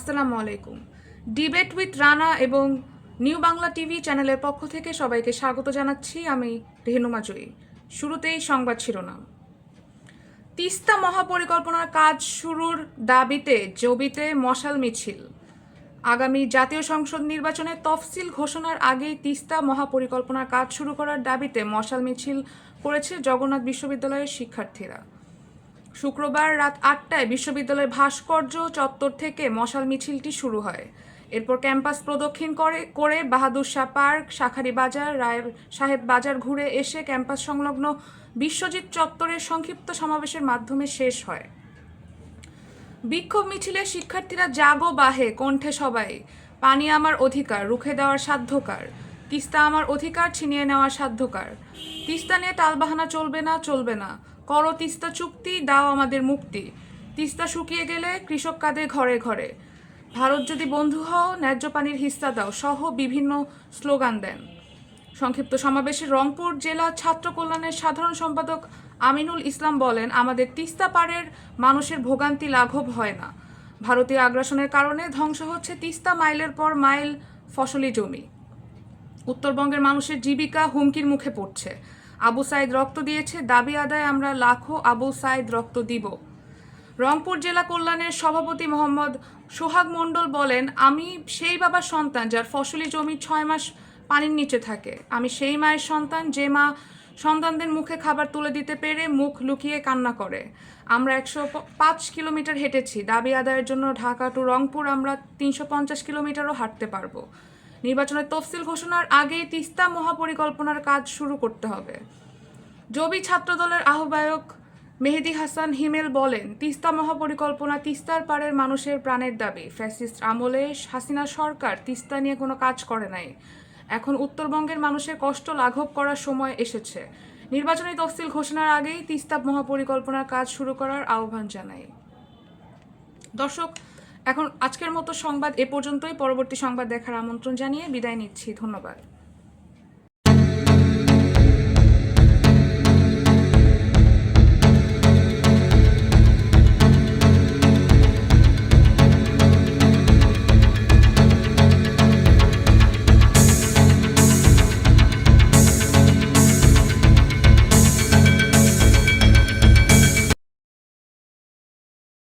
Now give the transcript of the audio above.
আসসালামু আলাইকুম। Debate with Rana এবং নিউ বাংলা টিভি চ্যানেলের পক্ষ থেকে সবাইকে স্বাগত জানাচ্ছি আমি রেহনুমা জয়ী শুরুতেই সংবাদ শিরোনাম। তিস্তা মহাপরিকল্পনার কাজ শুরুর দাবিতে জবিতে মশাল মিছিল। আগামী জাতীয় সংসদ নির্বাচনে তফসিল ঘোষণার আগেই তিস্তা মহাপরিকল্পনার কাজ শুরু করার দাবিতে মশাল মিছিল করেছে জগন্নাথ বিশ্ববিদ্যালয়ের শিক্ষার্থীরা। শুক্রবার রাত আটটায় বিশ্ববিদ্যালয়ের ভাস্কর্য চত্বর থেকে মশাল মিছিলটি শুরু হয়। এরপর ক্যাম্পাস প্রদক্ষিণ করে করে বাহাদুর শাহ পার্ক, শাখারি বাজার রায় সাহেব বাজার ঘুরে এসে ক্যাম্পাস সংলগ্ন বিশ্বজিৎ চত্বরের সংক্ষিপ্ত সমাবেশের মাধ্যমে শেষ হয়। বিক্ষোভ মিছিলে শিক্ষার্থীরা জাগো বাহে, কণ্ঠে সবাই, পানি আমার অধিকার, রুখে দেওয়ার সাধ্যকার, তিস্তা আমার অধিকার, ছিনিয়ে নেওয়ার সাধ্যকার, তিস্তা নিয়ে টালবাহানা চলবে না চলবে না করো তিস্তা চুক্তি, দাও আমাদের মুক্তি। তিস্তা শুকিয়ে গেলে কৃষক কাঁদে ঘরে ঘরে। ভারত যদি বন্ধু হও, ন্যায্য পানির হিস্তা দাও, সহ বিভিন্ন স্লোগান দেন। সংক্ষিপ্ত সমাবেশে রংপুর জেলা ছাত্র কল্যাণের সাধারণ সম্পাদক আমিনুল ইসলাম বলেন, আমাদের তিস্তা পাড়ের মানুষের ভোগান্তি লাঘব হয় না। ভারতীয় আগ্রাসনের কারণে ধ্বংস হচ্ছে তিস্তা মাইলের পর মাইল ফসলি জমি। উত্তরবঙ্গের মানুষের জীবিকা হুমকির মুখে পড়ছে। আবু সাইদ রক্ত দিয়েছে, দাবি আদায় আমরা লাখো আবু সাইদ রক্ত দিব। রংপুর জেলা কল্যাণের সভাপতি মোহাম্মদ সোহাগ মণ্ডল বলেন, আমি সেই বাবার সন্তান যার ফসলি জমি ছয় মাস পানির নিচে থাকে। আমি সেই মায়ের সন্তান, যে মা সন্তানদের মুখে খাবার তুলে দিতে পেরে মুখ লুকিয়ে কান্না করে। আমরা একশো পাঁচ কিলোমিটার হেঁটেছি। দাবি আদায়ের জন্য ঢাকা টু রংপুর আমরা তিনশো পঞ্চাশ কিলোমিটারও হাঁটতে পারব। নির্বাচনের তফসিল ঘোষণার আগেই তিস্তা মহাপরিকল্পনার কাজ শুরু করতে হবে। জবি ছাত্রদলের আহ্বায়ক মেহেদি হাসান হিমেল বলেন, তিস্তা মহাপরিকল্পনা তিস্তার পাড়ের মানুষের প্রাণের দাবি। ফ্যাসিস্ট আমলে হাসিনা সরকার তিস্তা নিয়ে কোনো কাজ করে নাই। এখন উত্তরবঙ্গের মানুষের কষ্ট লাঘব করার সময় এসেছে। নির্বাচনী তফসিল ঘোষণার আগেই তিস্তা মহাপরিকল্পনার কাজ শুরু করার আহ্বান জানাই। দর্শক এখন আজকের মতো সংবাদ এ পর্যন্তই। পরবর্তী সংবাদ দেখার আমন্ত্রণ জানিয়ে বিদায় নিচ্ছি। ধন্যবাদ।